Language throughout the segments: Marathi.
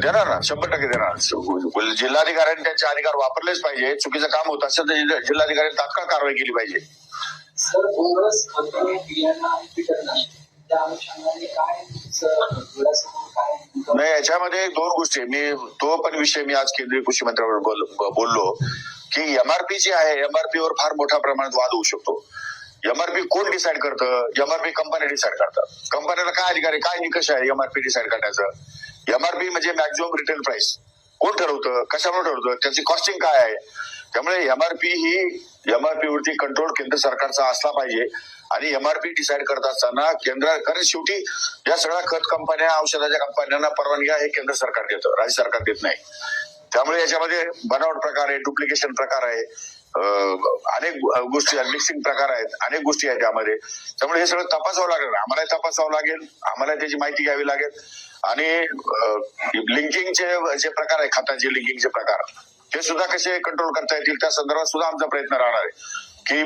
देणार ना शंभर टक्के देणार. जिल्हाधिकाऱ्यांनी त्यांचे अधिकार वापरलेच पाहिजे. चुकीचं काम होत असेल तर जिल्हा- जिल्हाधिकाऱ्यांनी तात्काळ कारवाई केली पाहिजे. नाही. याच्यामध्ये दोन गोष्टी. मी तो पण विषय मी आज केंद्रीय कृषी मंत्र्यावर बोललो की एमआरपी जी आहे एमआरपी वर फार मोठ्या प्रमाणात वाद होऊ शकतो. एमआरपी कोण डिसाईड करतं? एमआरपी कंपन्या डिसाईड करतात. कंपन्याला काय अधिकार आहे? काय निकष आहे एमआरपी डिसाईड करण्याचं? एमआरपी म्हणजे मॅक्झिमम रिटेल प्राइस कोण ठरवतं? कशामुळे ठरवतं? त्याची कॉस्टिंग काय आहे? त्यामुळे एमआरपी ही एमआरपी वरती कंट्रोल केंद्र सरकारचा असला पाहिजे आणि एमआरपी डिसाईड करत असताना केंद्र कारण शेवटी या सगळ्या खत कंपन्या औषधाच्या कंपन्यांना परवानग्या हे केंद्र सरकार देतं. राज्य सरकार देत नाही. त्यामुळे याच्यामध्ये बनावट प्रकार आहे डुप्लिकेशन प्रकार आहे. अनेक गोष्टी मिक्सिंग प्रकार आहेत अनेक गोष्टी आहेत त्यामध्ये. त्यामुळे हे सगळं तपासावं लागेल. आम्हाला तपासावं लागेल. आम्हाला त्याची माहिती घ्यावी लागेल. आणि लिंकिंगचे जे प्रकार आहे खतांचे लिंकिंगचे प्रकार ते सुद्धा कसे कंट्रोल करता येतील त्या संदर्भात सुद्धा आमचा प्रयत्न राहणार आहे. की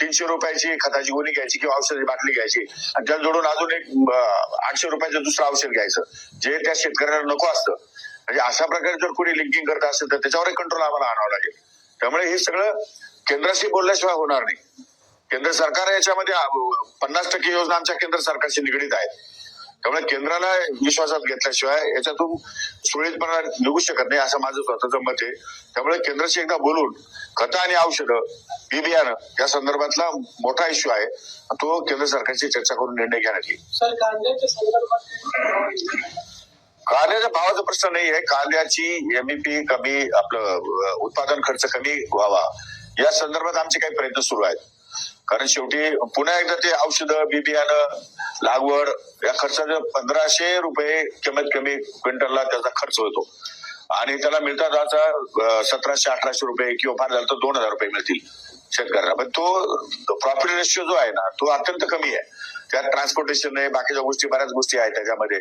तीनशे रुपयाची खताची गोणी घ्यायची किंवा औषधाची बाटली घ्यायची आणि त्याला जोडून अजून एक आठशे रुपयाचं दुसरं औषध घ्यायचं जे त्या शेतकऱ्याला नको असतं. म्हणजे अशा प्रकारे जर कोणी लिंकिंग करत असेल तर त्याच्यावर कंट्रोल आम्हाला आणावं लागेल. त्यामुळे हे सगळं केंद्राशी बोलल्याशिवाय होणार नाही. केंद्र सरकार याच्यामध्ये पन्नास टक्के योजना आमच्या केंद्र सरकारशी निगडीत आहेत. त्यामुळे केंद्राला विश्वासात घेतल्याशिवाय याच्यातून सुरळीतपणा निघू शकत नाही असं माझं स्वतःचं मत आहे. त्यामुळे केंद्राशी एकदा बोलून खतं आणि औषधं बी बियाणं या संदर्भातला मोठा इश्यू आहे. तो केंद्र सरकारशी चर्चा करून निर्णय घेण्यात येईल सर कांद्याच्या संदर्भात कांद्याच्या भावाचा प्रश्न नाही आहे. कांद्याची एमईपी कमी आपलं उत्पादन खर्च कमी व्हावा. या संदर्भात आमचे काही प्रयत्न सुरू आहेत. कारण शेवटी पुन्हा एकदा ते औषधं बी बियाणं लागवड या खर्चाचं पंधराशे रुपये कमीत कमी क्विंटलला त्याचा खर्च होतो. आणि त्याला मिळतात आता सतराशे अठराशे रुपये किंवा फार झालं तर दोन हजार रुपये मिळतील शेतकऱ्याला पण तो प्रॉफिट रेशिओ जो आहे ना तो अत्यंत कमी आहे. त्यात ट्रान्सपोर्टेशन आहे बाकीच्या गोष्टी बऱ्याच गोष्टी आहेत त्याच्यामध्ये.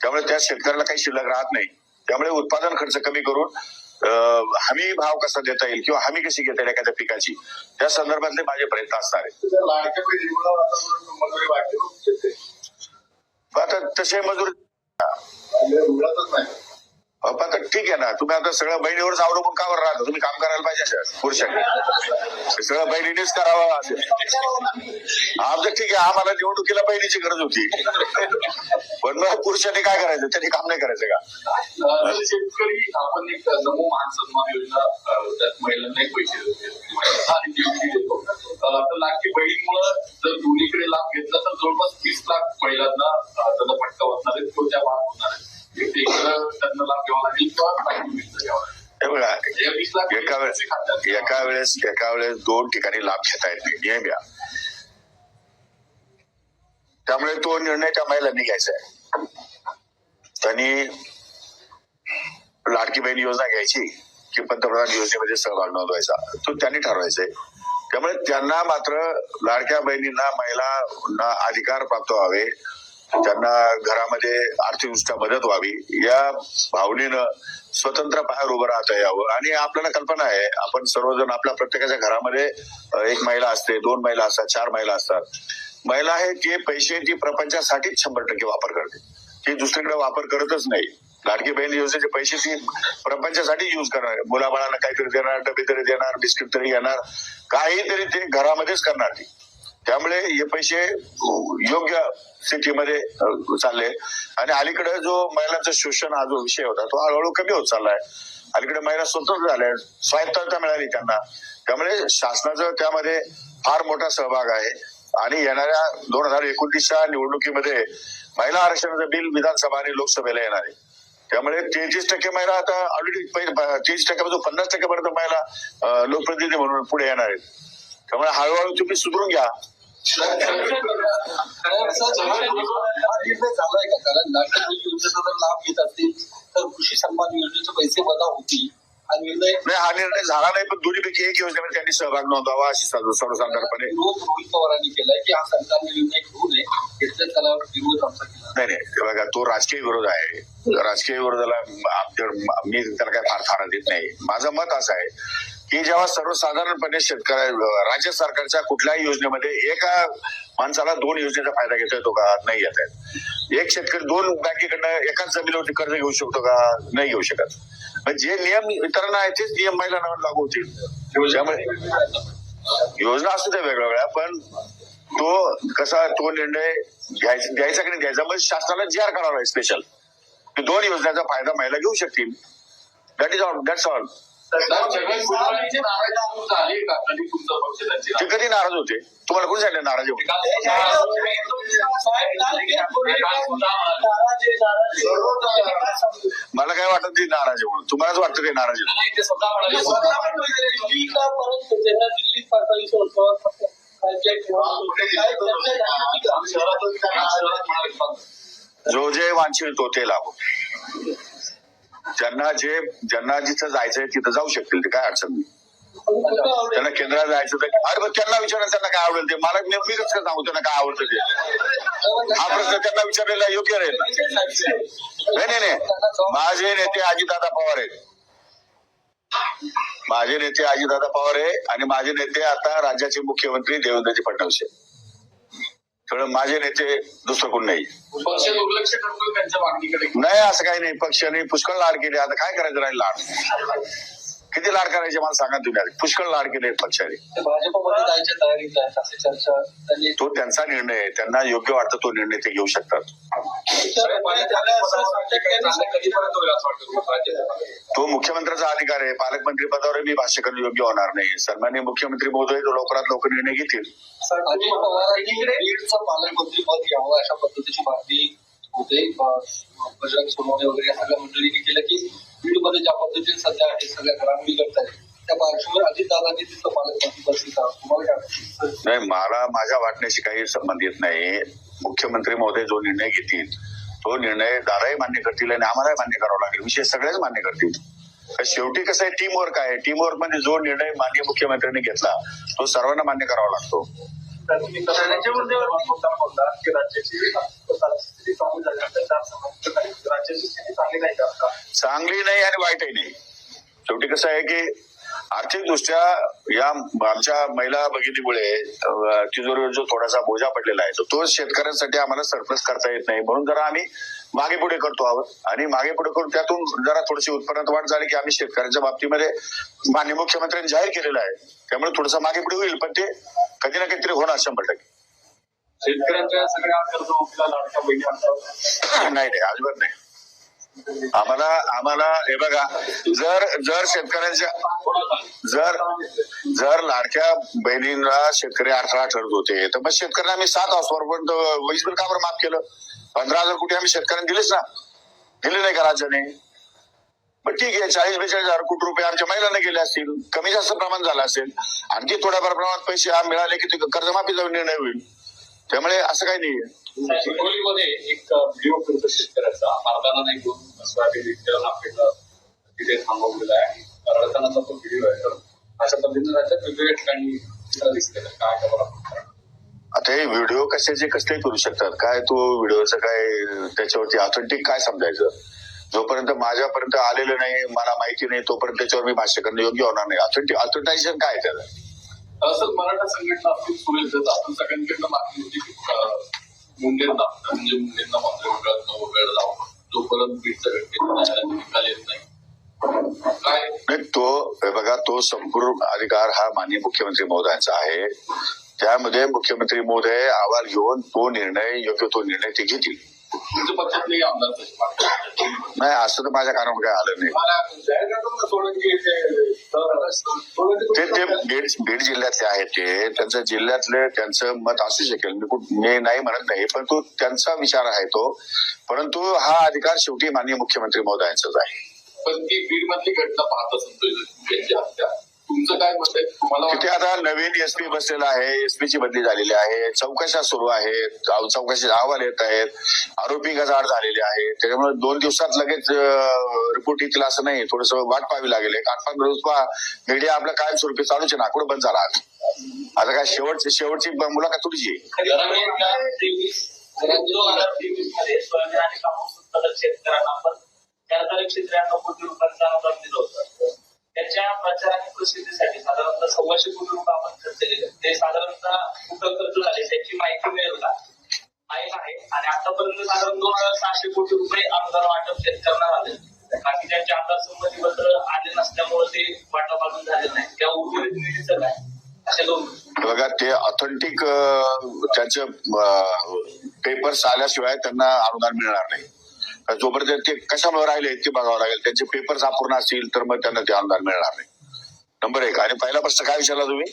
त्यामुळे त्या शेतकऱ्याला काही शिल्लक राहत नाही. त्यामुळे उत्पादन खर्च कमी करून अं, हमी भाव कसा देता येईल किंवा हमी कशी घेता येईल एखाद्या पिकाची त्या संदर्भातले माझे प्रयत्न असणार आहेत. आता तसे मजूर आता ठीक आहे ना. तुम्ही आता सगळं बहिणीवरच अवलंबून का बरं राहता? तुम्ही काम करायला पाहिजे सर पुरुषांनी सगळं बहिणीनेच करावं असेल. आमचं ठीक आहे. आम्हाला निवडणुकीला बहिणीची गरज होती. पण मग पुरुषांनी काय करायचं? त्यांनी काम नाही करायचं का? शेतकरी आपण एक नमो मान सन्मान योजना महिलांना एक पैसे देतो. आणि दिवशी देतो बहिणीमुळं जर दोन्हीकडे लाभ घेतला तर जवळपास वीस लाख महिलांना त्याचा फटका बसणार आहे. तो त्या भाग होणार आहे. हे बघा एका वेळेस एका वेळेस एका वेळेस दोन ठिकाणी लाभ घेता येत नाही नियम या त्यामुळे तो निर्णय त्या महिलांनी घ्यायचा आहे त्यांनी लाडकी बहीण योजना घ्यायची की पंतप्रधान योजनेमध्ये सहभाग नोंदवायचा तो त्यांनी ठरवायचा आहे त्यामुळे त्यांना मात्र लाडक्या बहिणींना महिलांना अधिकार प्राप्त व्हावे त्यांना घरामध्ये आर्थिकदृष्ट्या मदत व्हावी या भावनेनं स्वतंत्र पायावर उभं राहता यावं. आणि आपल्याला कल्पना आहे आपण सर्वजण आपल्या प्रत्येकाच्या घरामध्ये एक महिला असते दोन महिला असतात चार महिला असतात. महिला आहे ते पैसे ती प्रपंचासाठीच शंभर टक्के वापर करते. ती दुसरीकडे वापर करतच नाही. लाडकी बहीण योजनेचे पैसे ती प्रपंचासाठी युज करणार मुलाबाळांना काहीतरी देणार डबे तरी देणार बिस्किट तरी येणार काहीतरी ते घरामध्येच करणार ती. त्यामुळे हे पैसे योग्य स्थितीमध्ये चालले. आणि अलीकडे जो महिलांचं शोषण हा जो विषय होता तो हळूहळू कमी होत चाललाय अलीकडे महिला स्वतंत्र झाल्या स्वायत्तता मिळाली त्यांना. त्यामुळे शासनाचा त्यामध्ये फार मोठा सहभाग आहे. आणि येणाऱ्या दोन हजार एकोणतीसच्या निवडणुकीमध्ये महिला आरक्षणाचं बिल विधानसभा आणि लोकसभेला येणार आहे. त्यामुळे तेहतीस टक्के महिला आता ऑलरेडी तीस टक्क्यापासून पन्नास टक्क्यापर्यंत महिला लोकप्रतिनिधी म्हणून पुढे येणार आहेत. त्यामुळे हळूहळू तुम्ही सुधरून घ्या. झालाय का कारण बहीण योजनेचा जर लाभ घेत असतील तर कृषी सन्मान योजनेचे पैसे वजा होतील हा निर्णय नाही हा निर्णय झाला नाही पण दोन्हीपैकी एक योजनेमध्ये त्यांनी सहभाग नोंदवावा अशी सर्व- सर्वसाधारणपणे रोहित पवारांनी केलाय की हा सरकारने निर्णय घेऊ नये घेतल्या त्याला विरोध आमचा केला नाही नाही हे बघा तो राजकीय विरोध आहे राजकीय विरोधाला मी त्याला काय फार फार देत नाही माझं मत असं आहे की जेव्हा सर्वसाधारणपणे शेतकऱ्या राज्य सरकारच्या कुठल्याही योजनेमध्ये एका माणसाला दोन योजनेचा फायदा घेता येतो का? नाही येत येत. एक शेतकरी दोन बँकेकडनं एकाच जमिनीवरती कर्ज घेऊ शकतो का? नाही घेऊ शकत. पण जे नियम इतरांना आहेत तेच नियम महिलांना लागू होतील. त्यामुळे योजना असू त्या वेगवेगळ्या पण तो कसा तो निर्णय घ्यायचा द्यायचा की नाही द्यायचा म्हणजे शासनाला जी आर करावा स्पेशल दोन योजनेचा फायदा महिला घेऊ शकतील. That is all that's all कधी ते नाराज होते? तुम्हाला कोणी सांगितलं नाराज होते? मला काय वाटत नाही नाराज म्हणून तुम्हालाच वाटतं ते नाराज ते जो जे वांछील तो ते लाभ. ज्यांना जे ज्यांना जिथं जायचंय तिथं जाऊ शकतील ते काय अडचण नाही. त्यांना केंद्रात जायचं तर अरे मग त्यांना विचारा त्यांना काय आवडेल ते? मला मी मी कसं सांगू त्यांना काय आवडतं ते? हा प्रश्न त्यांना विचारलेला योग्य राहील. नाही नाही माझे नेते अजितदादा पवार आहेत. माझे नेते अजितदादा पवार आहे आणि माझे नेते आता राज्याचे मुख्यमंत्री देवेंद्रजी फडणवीस आहेत. त्यामुळे माझे नेते दुसरं कोण नाही. नाही असं काही नाही. पक्षाने पुष्कळ लाड केले. आता काय करायचं राहील लाड? किती लाड करायचे मला सांगा तुम्ही. पुष्कळ लाड केले पक्षाने ते त्यांचा निर्णय आहे. त्यांना योग्य वाटतं तो निर्णय ते घेऊ शकतात. तो मुख्यमंत्र्याचा अधिकार आहे. पालकमंत्री पदावर मी भाष्य करणं योग्य होणार नाही. सन्मान्य मुख्यमंत्री महोदय तो लवकरात लवकर निर्णय घेतील. पालकमंत्री पद घ्यावं अशा पद्धतीची मागणी होते. बजरंग सोनवणे वगैरे सगळ्या मंडळींनी केलं की बीडमध्ये ज्या पद्धतीने सध्या आहे सगळ्या घरांनी करतायत आहेत त्या पार्श्वभूमीवर अजितदादांनी तिथं पालकमंत्री तुम्हाला काय नाही मला माझ्या वाटण्याशी काही संबंध येत नाही. मुख्यमंत्री महोदय जो निर्णय घेतील तो निर्णय दादाही मान्य करतील आणि आम्हालाही मान्य करावा लागेल. विषय सगळेच मान्य करतील. शेवटी कसं आहे टीम वर्क आहे. टीम वर्कमध्ये जो निर्णय माननीय मुख्यमंत्र्यांनी घेतला तो सर्वांना मान्य करावा लागतो. त्याच्या राज्याची चांगली राज्याची स्थिती चांगली नाही चांगली नाही आणि वाईटही नाही. शेवटी कसं आहे की आर्थिक दृष्ट्या या आमच्या महिला भगिनीमुळे तिजोरीवर जो थोडासा बोजा पडलेला आहे तो शेतकऱ्यांसाठी आम्हाला सरप्लस करता येत नाही. म्हणून जरा आम्ही मागे पुढे करतो आहोत. आणि मागे पुढे करून त्यातून जरा थोडीशी उत्पन्नात वाढ झाली की आम्ही शेतकऱ्यांच्या बाबतीमध्ये मान्य मुख्यमंत्र्यांनी जाहीर केलेलं आहे. त्यामुळे थोडंसं मागे पुढे होईल पण ते कधी ना कधीतरी होणार शंभर टक्के. शेतकऱ्यांच्या सगळ्या नाही नाही अजिबात नाही. आम्हाला आम्हाला हे बघा जर जर शेतकऱ्यांच्या जर जर लाडक्या बहिणींना शेतकरी अडथळा ठरत होते तर मग शेतकऱ्यांना आम्ही सात वर्षापर्यंत वीज बिल का बरं माफ केलं? पंधरा हजार कोटी आम्ही शेतकऱ्यांना दिलेच ना. दिले नाही का राज्याने? पण ठीक आहे चाळीस बेचाळीस हजार कोटी रुपये आमच्या महिलांना गेले असतील कमी जास्त प्रमाण झालं असेल आणखी थोड्याफार प्रमाणात पैसे मिळाले की ते कर्जमाफीचा निर्णय होईल. त्यामुळे असं काही नाहीये. हिंगोलीमध्ये एक व्हिडिओ करतो शेतकऱ्याचा मार्गाला नाही घेऊन सोयाबीन नापेला तिथे थांबवलेला आहे. रडतानाचा तो व्हिडिओ आहे. तर अशा पद्धतीने राज्यात वेगवेगळ्या ठिकाणी दिसलेला काय खबर आता हे व्हिडिओ कशाचे कसले करू शकतात? काय तो व्हिडिओचं काय त्याच्यावरती ऑथेंटिक काय समजायचं? जोपर्यंत माझ्यापर्यंत आलेलं नाही मला माहिती नाही तोपर्यंत त्याच्यावर मी भाष्य करणं योग्य होणार नाही. ऑथेंटिक ऑथेंटायझेशन काय त्याचं असं मराठा संघटना सुरेश दत्त आपण सगळ्यांकडनं मागणी होती मुंडेंना म्हणजे मुंडेंना मंत्री मंडळात वगैरे जावं जोपर्यंत बीडच्या घटनेचा न्यायालयाने निकाल येत नाही. काय? नाही तो बघा तो संपूर्ण अधिकार हा माननीय मुख्यमंत्री महोदयांचा आहे. त्यामध्ये मुख्यमंत्री महोदय अहवाल घेऊन तो निर्णय योग्य तो निर्णय ते घेतील. नाही असं तर माझ्या कानावर काय आलं नाही. ते बीड जिल्ह्यातले आहेत ते. त्यांचं जिल्ह्यातले त्यांचं मत असू शकेल. मी कुठ मी नाही म्हणत नाही परंतु त्यांचा विचार आहे तो. परंतु हा अधिकार शेवटी माननीय मुख्यमंत्री महोदयांचाच आहे. पण ती बीड मधली घटना पाहत हत्या. तुमचं काय मत आहे? तुम्हाला तिथे आता नवीन एसपी बसलेला आहे एसपी ची बदली झालेली आहे चौकशा सुरू आहेत चौ- चौकशीचे अहवाल येत आहेत आरोपी गजाड झालेले आहेत त्याच्यामुळे दोन दिवसात लगेच रिपोर्ट येतील असं नाही थोडस वाट पाहावी लागेल. आठ पहा मीडिया आपलं कायमस्वरूपी चालूच आहे ना कुठं बंद झाला आता काय शेवटची शेवटची मुलाखत तुझी आहे. शेतकऱ्यांना चार तारीख कोटी रुपयांचं अनुदान दिलं होतं त्याच्या प्रचार आणि प्रसिद्धीसाठी साधारणतः सव्वाशे कोटी रुपये आपण खर्च केले. ते साधारणतः कुठं खर्च झाले त्याची माहिती मिळेल का? माहीत आहे. आणि आतापर्यंत साधारण दोन हजार सहाशे कोटी रुपये अनुदान वाटप करणार आले. बाकी त्यांचे आमदार संमती पत्र आले नसल्यामुळे ते वाटप अजून झाले नाही. त्या उर्वरित निधीचं काय? दोन बघा ते ऑथेंटिक त्याच पेपर्स आल्याशिवाय त्यांना अनुदान मिळणार नाही. जोपर्यंत ते कशामुळे राहिले ते बघावं लागेल. त्यांचे पेपर्स अपूर्ण असतील तर मग त्यांना ते अनुदान मिळणार नाही. नंबर एक. आणि पहिला प्रश्न काय विचारला तुम्ही?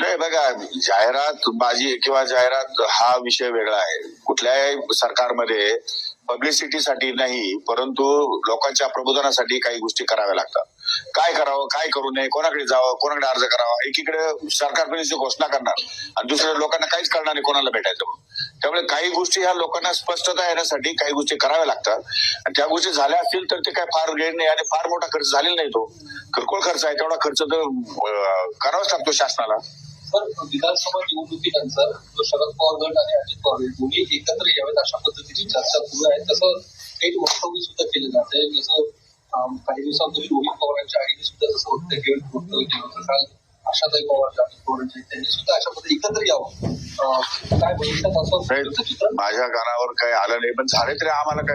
नाही बघा जाहिरात बाजी किंवा जाहिरात हा विषय वेगळा आहे. कुठल्याही सरकारमध्ये पब्लिसिटीसाठी नाही परंतु लोकांच्या प्रबोधनासाठी काही गोष्टी कराव्या लागतात. काय करावं काय करू नये कोणाकडे जावं कोणाकडे अर्ज करावा? एकीकडे सरकारकडे घोषणा करणार आणि दुसऱ्या लोकांना काहीच करणार नाही कोणाला भेटायचं त्यामुळे काही गोष्टी ह्या लोकांना स्पष्टता येण्यासाठी काही गोष्टी कराव्या लागतात. आणि त्या गोष्टी झाल्या असतील तर ते काय फार गेड नाही आणि फार मोठा खर्च झालेला नाही तो. किरकोळ खर्च आहे तेवढा खर्च तर करावाच लागतो शासनाला. विधानसभा निवडणुकीनंतर शरद पवार गट आणि अजित पवार गट दोन्ही एकत्र यावेत अशा पद्धतीची चर्चा सुरू आहे. तसं एक वक्तव्य सुद्धा केलं जात आहे जसं काही दिवसांपूर्वी रोहित पवारांच्या आईने सुद्धा जसं वक्तव्य केलं होतं. काल आशाताई पवार अजित त्यांनी सुद्धा अशा पद्धती एकत्र यावं. काय भविष्यात असं माझ्या कानावर काही आलं नाही पण झाले तरी आम्हाला काय